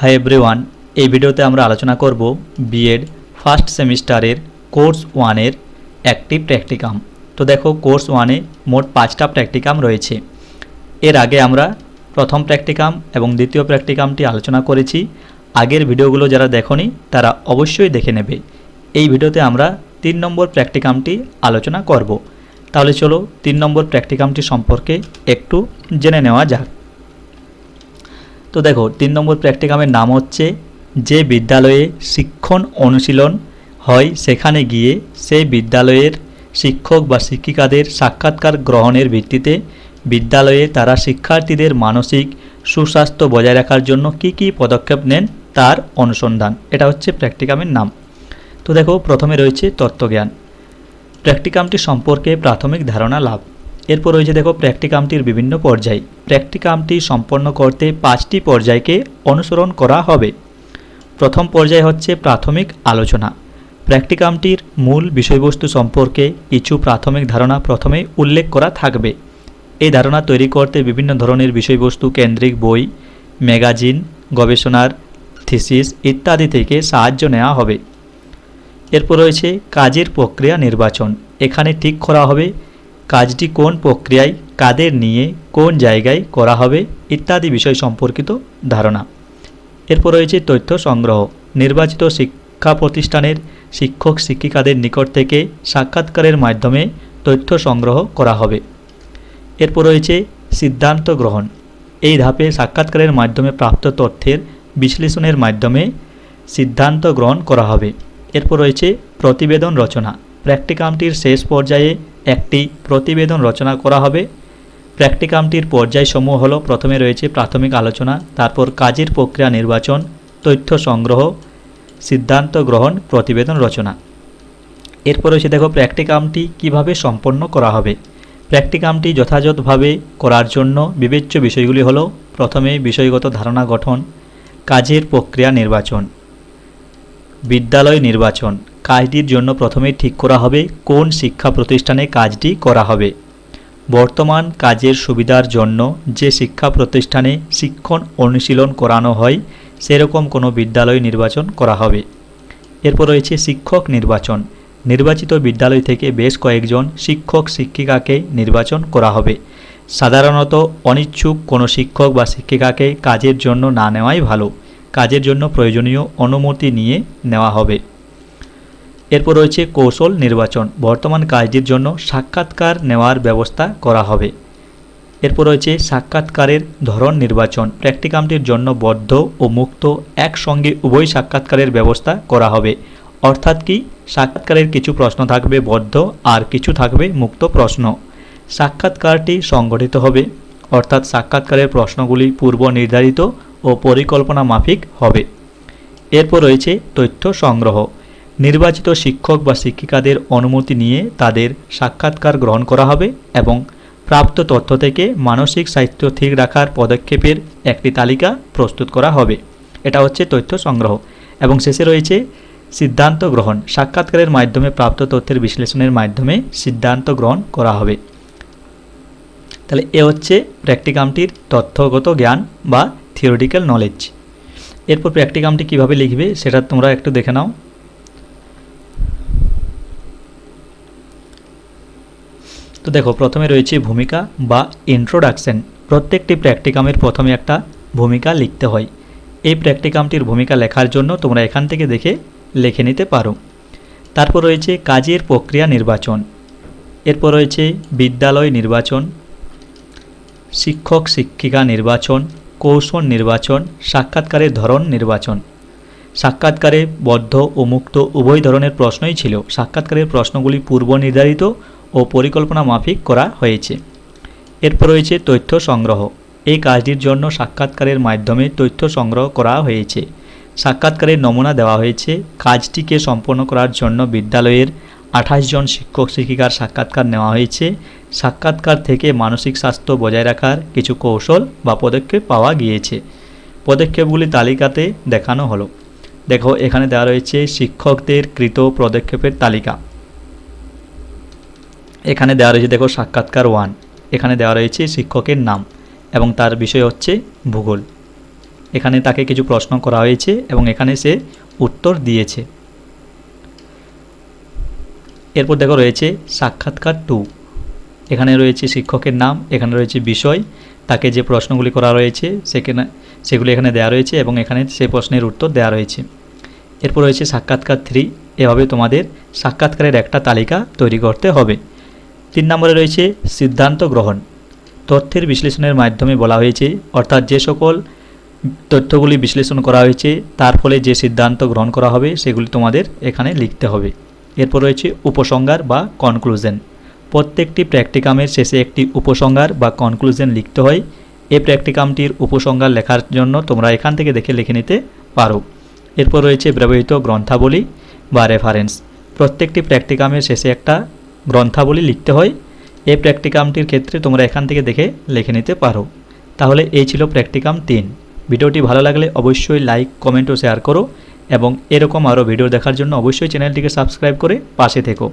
Hi everyone এই ভিডিওতে আমরা আলোচনা করব বিএড ফার্স্ট সেমিস্টারের কোর্স ওয়ানের একটি প্র্যাকটিকাম তো দেখো, কোর্স ওয়ানে মোট পাঁচটা প্র্যাকটিকাম রয়েছে। এর আগে আমরা প্রথম প্র্যাকটিকাম এবং দ্বিতীয় প্র্যাকটিকামটি আলোচনা করেছি। আগের ভিডিওগুলো যারা দেখনি, তারা অবশ্যই দেখে নেবে। এই ভিডিওতে আমরা তিন নম্বর প্র্যাকটিকামটি আলোচনা করব। তাহলে চলো, তিন নম্বর প্র্যাকটিকামটি সম্পর্কে একটু জেনে নেওয়া যাক। তো দেখো, তিন নম্বর প্র্যাকটিকামের নাম হচ্ছে, যে বিদ্যালয়ে শিক্ষণ অনুশীলন হয় সেখানে গিয়ে সেই বিদ্যালয়ের শিক্ষক বা শিক্ষিকাদের সাক্ষাৎকার গ্রহণের ভিত্তিতে বিদ্যালয়ে তারা শিক্ষার্থীদের মানসিক সুস্বাস্থ্য বজায় রাখার জন্য কি কি পদক্ষেপ নেন তার অনুসন্ধান। এটা হচ্ছে প্র্যাকটিকামের নাম। তো দেখো, প্রথমে রয়েছে তত্ত্বজ্ঞান। প্র্যাকটিকামটি সম্পর্কে প্রাথমিক ধারণা লাভ। এরপর রয়েছে দেখো প্র্যাকটিকামটির বিভিন্ন পর্যায়। প্র্যাকটিকামটি সম্পন্ন করতে পাঁচটি পর্যায়কে অনুসরণ করা হবে। প্রথম পর্যায় হচ্ছে প্রাথমিক আলোচনা। প্র্যাকটিকামটির মূল বিষয়বস্তু সম্পর্কে কিছু প্রাথমিক ধারণা প্রথমে উল্লেখ করা থাকবে। এই ধারণা তৈরি করতে বিভিন্ন ধরনের বিষয়বস্তু কেন্দ্রিক বই, ম্যাগাজিন, গবেষণার থিসিস ইত্যাদি থেকে সাহায্য নেওয়া হবে। এরপর রয়েছে কাজের প্রক্রিয়া নির্বাচন। এখানে ঠিক করা হবে কাজটি কোন প্রক্রিয়ায়, কাদের নিয়ে, কোন জায়গায় করা হবে ইত্যাদি বিষয় সম্পর্কিত ধারণা। এরপর রয়েছে তথ্য সংগ্রহ। নির্বাচিত শিক্ষা প্রতিষ্ঠানের শিক্ষক শিক্ষিকাদের নিকট থেকে সাক্ষাৎকারের মাধ্যমে তথ্য সংগ্রহ করা হবে। এরপর রয়েছে সিদ্ধান্ত গ্রহণ। এই ধাপে সাক্ষাৎকারের মাধ্যমে প্রাপ্ত তথ্যের বিশ্লেষণের মাধ্যমে সিদ্ধান্ত গ্রহণ করা হবে। এরপর রয়েছে প্রতিবেদন রচনা। প্র্যাকটিকামটির শেষ পর্যায়ে একটি প্রতিবেদন রচনা করা হবে। প্র্যাকটিকামটির পর্যায়সমূহ হল, প্রথমে রয়েছে প্রাথমিক আলোচনা, তারপর কাজের প্রক্রিয়া নির্বাচন, তথ্য সংগ্রহ, সিদ্ধান্ত গ্রহণ, প্রতিবেদন রচনা। এরপর রয়েছে, দেখো, প্র্যাকটিকামটি কীভাবে সম্পন্ন করা হবে। প্র্যাকটিকামটি যথাযথভাবে করার জন্য বিবেচ্য বিষয়গুলি হলো, প্রথমে বিষয়গত ধারণা গঠন, কাজের প্রক্রিয়া নির্বাচন, বিদ্যালয় নির্বাচন কাজটির জন্য প্রথমে ঠিক করা হবে কোন শিক্ষা প্রতিষ্ঠানে কাজটি করা হবে। বর্তমান কাজের সুবিধার জন্য যে শিক্ষা প্রতিষ্ঠানে শিক্ষণ অনুশীলন করানো হয়, সেরকম কোনো বিদ্যালয় নির্বাচন করা হবে। এরপর রয়েছে শিক্ষক নির্বাচন। নির্বাচিত বিদ্যালয় থেকে বেশ কয়েকজন শিক্ষক শিক্ষিকাকে নির্বাচন করা হবে। সাধারণত অনিচ্ছুক কোনো শিক্ষক বা শিক্ষিকাকে কাজের জন্য না নেওয়াই ভালো। কাজের জন্য প্রয়োজনীয় অনুমতি নিয়ে নেওয়া হবে। এরপর রয়েছে কৌশল নির্বাচন। বর্তমান কাজটির জন্য সাক্ষাৎকার নেওয়ার ব্যবস্থা করা হবে। এরপর রয়েছে সাক্ষাৎকারের ধরন নির্বাচন। প্র্যাকটিকামটির জন্য বদ্ধ ও মুক্ত একসঙ্গে উভয় সাক্ষাৎকারের ব্যবস্থা করা হবে। অর্থাৎ কি? সাক্ষাৎকারের কিছু প্রশ্ন থাকবে বদ্ধ আর কিছু থাকবে মুক্ত প্রশ্ন। সাক্ষাৎকারটি সংগঠিত হবে, অর্থাৎ সাক্ষাৎকারের প্রশ্নগুলি পূর্ব নির্ধারিত ও পরিকল্পনা মাফিক হবে। এরপর রয়েছে তথ্য সংগ্রহ। নির্বাচিত শিক্ষক বা শিক্ষিকাদের অনুমতি নিয়ে তাদের সাক্ষাৎকার গ্রহণ করা হবে এবং প্রাপ্ত তথ্য থেকে মানসিক স্বাস্থ্য ঠিক রাখার পদক্ষেপের একটি তালিকা প্রস্তুত করা হবে। এটা হচ্ছে তথ্য সংগ্রহ। এবং শেষে রয়েছে সিদ্ধান্ত গ্রহণ। সাক্ষাৎকারের মাধ্যমে প্রাপ্ত তথ্যের বিশ্লেষণের মাধ্যমে সিদ্ধান্ত গ্রহণ করা হবে। তাহলে এ হচ্ছে প্র্যাকটিকামটির তথ্যগত জ্ঞান বা থিওরিটিক্যাল নলেজ। এরপর প্র্যাকটিকামটি কীভাবে লিখবে সেটা তোমরা একটু দেখে নাও। তো দেখো, প্রথমে রয়েছে ভূমিকা বা ইন্ট্রোডাকশন প্রত্যেকটি প্র্যাকটিকামের প্রথমে একটা ভূমিকা লিখতে হয়। এই প্র্যাকটিকামটির ভূমিকা লেখার জন্য তোমরা এখান থেকে দেখে লিখে নিতে পারো। তারপর রয়েছে কাজের প্রক্রিয়া নির্বাচন। এরপর রয়েছে বিদ্যালয় নির্বাচন, শিক্ষক শিক্ষিকা নির্বাচন, কৌশল নির্বাচন, সাক্ষাৎকারের ধরন নির্বাচন। সাক্ষাৎকারে বদ্ধ ও মুক্ত উভয় ধরনের প্রশ্নই ছিল। সাক্ষাৎকারের প্রশ্নগুলি পূর্ব নির্ধারিত ও পরিকল্পনা মাফিক করা হয়েছে। এরপর রয়েছে তথ্য সংগ্রহ। এই কাজটির জন্য সাক্ষাৎকারের মাধ্যমে তথ্য সংগ্রহ করা হয়েছে। সাক্ষাৎকারের নমুনা দেওয়া হয়েছে। কাজটিকে সম্পন্ন করার জন্য বিদ্যালয়ের আঠাশ জন শিক্ষক শিক্ষিকার সাক্ষাৎকার নেওয়া হয়েছে। সাক্ষাৎকার থেকে মানসিক স্বাস্থ্য বজায় রাখার কিছু কৌশল বা পদক্ষেপ পাওয়া গিয়েছে। পদক্ষেপগুলি তালিকাতে দেখানো হলো। দেখো, এখানে দেওয়া রয়েছে শিক্ষকদের কৃত পদক্ষেপের তালিকা। এখানে দেওয়া রয়েছে, দেখো, সাক্ষাৎকার ওয়ান এখানে দেওয়া রয়েছে শিক্ষকের নাম এবং তার বিষয় হচ্ছে ভূগোল। এখানে তাকে কিছু প্রশ্ন করা হয়েছে এবং এখানে সে উত্তর দিয়েছে। এরপর দেখো, রয়েছে সাক্ষাৎকার টু এখানে রয়েছে শিক্ষকের নাম, এখানে রয়েছে বিষয়, তাকে যে প্রশ্নগুলি করা রয়েছে সেখানে, সেগুলি এখানে দেওয়া রয়েছে এবং এখানে সে প্রশ্নের উত্তর দেওয়া রয়েছে। এরপর রয়েছে সাক্ষাৎকার থ্রি এভাবে তোমাদের সাক্ষাৎকারের একটা তালিকা তৈরি করতে হবে। তিন নম্বরে রয়েছে সিদ্ধান্ত গ্রহণ। তথ্যের বিশ্লেষণের মাধ্যমে বলা হয়েছে, অর্থাৎ যে সকল তথ্যগুলি বিশ্লেষণ করা হয়েছে, তার ফলে যে সিদ্ধান্ত গ্রহণ করা হবে, সেগুলি তোমাদের এখানে লিখতে হবে। এরপর রয়েছে উপসংহার বা কনক্লুশন প্রত্যেকটি প্র্যাকটিকামের শেষে একটি উপসংহার বা কনক্লুশন লিখতে হয়। এই প্র্যাকটিকামটির উপসংহার লেখার জন্য তোমরা এখান থেকে দেখে লিখে নিতে পারো। এরপর রয়েছে ব্যবহৃত গ্রন্থাবলী বা রেফারেন্স প্রত্যেকটি প্র্যাকটিকামের শেষে একটা গ্রন্থাবলী লিখতে হয়। এই প্র্যাকটিকামটির ক্ষেত্রে তোমরা এখান থেকে দেখে লিখে নিতে পারো। তাহলে এই ছিল প্র্যাকটিকাম তিন। ভিডিওটি ভালো লাগলে অবশ্যই লাইক, কমেন্ট ও শেয়ার করো এবং এরকম আরও ভিডিও দেখার জন্য অবশ্যই চ্যানেলটিকে সাবস্ক্রাইব করে পাশে থেকো।